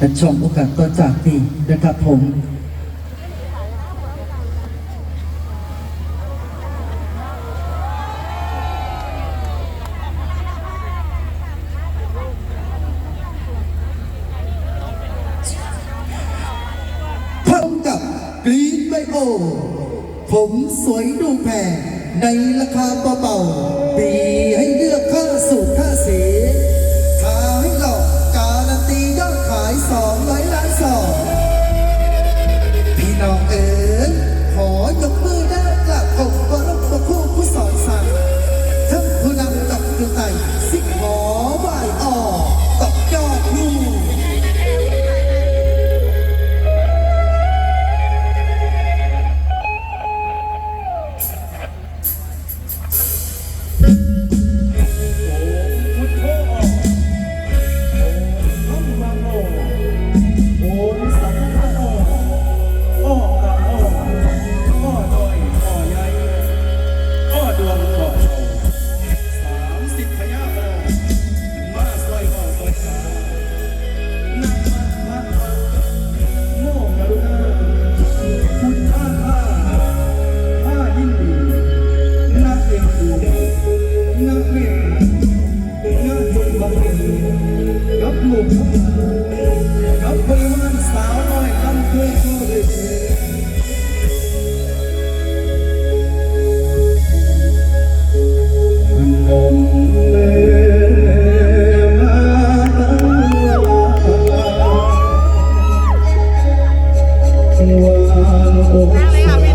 และชมโอกาสต่อจากนี้นะครับผมกรีนไบโอ ผมสวยดูแพงในราคาเบาๆปีให้เลือกค่าสูตรค่าเสีย นั่งเลยค่ะพี่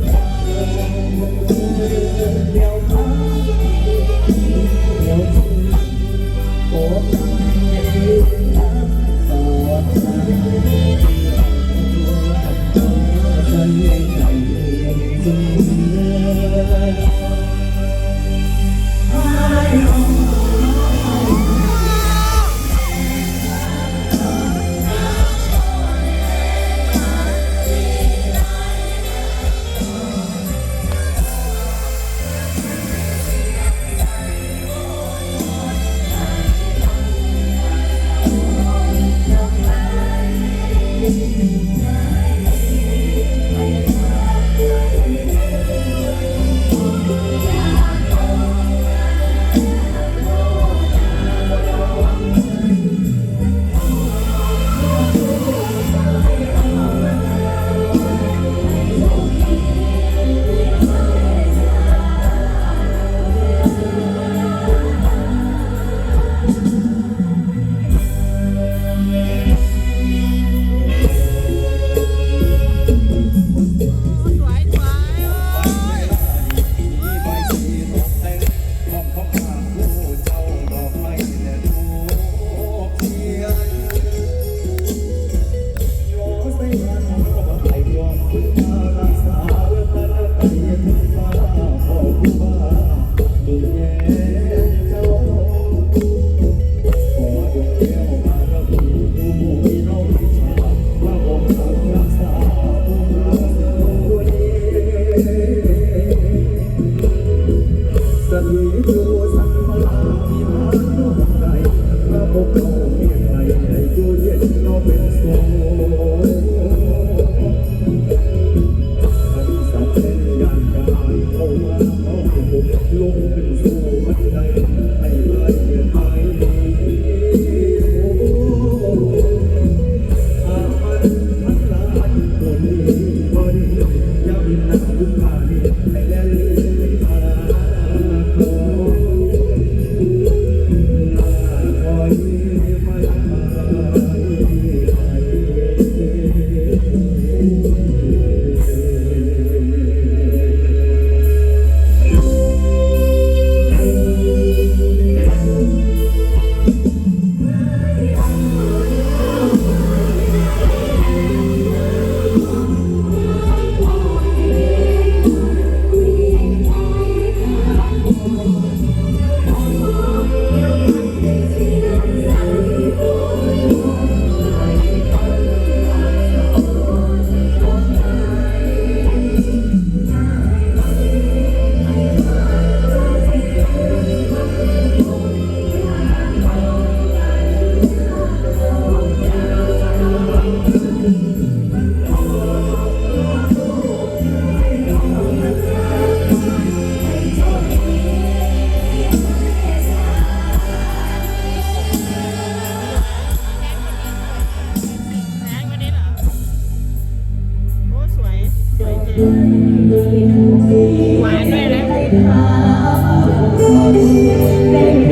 เป็น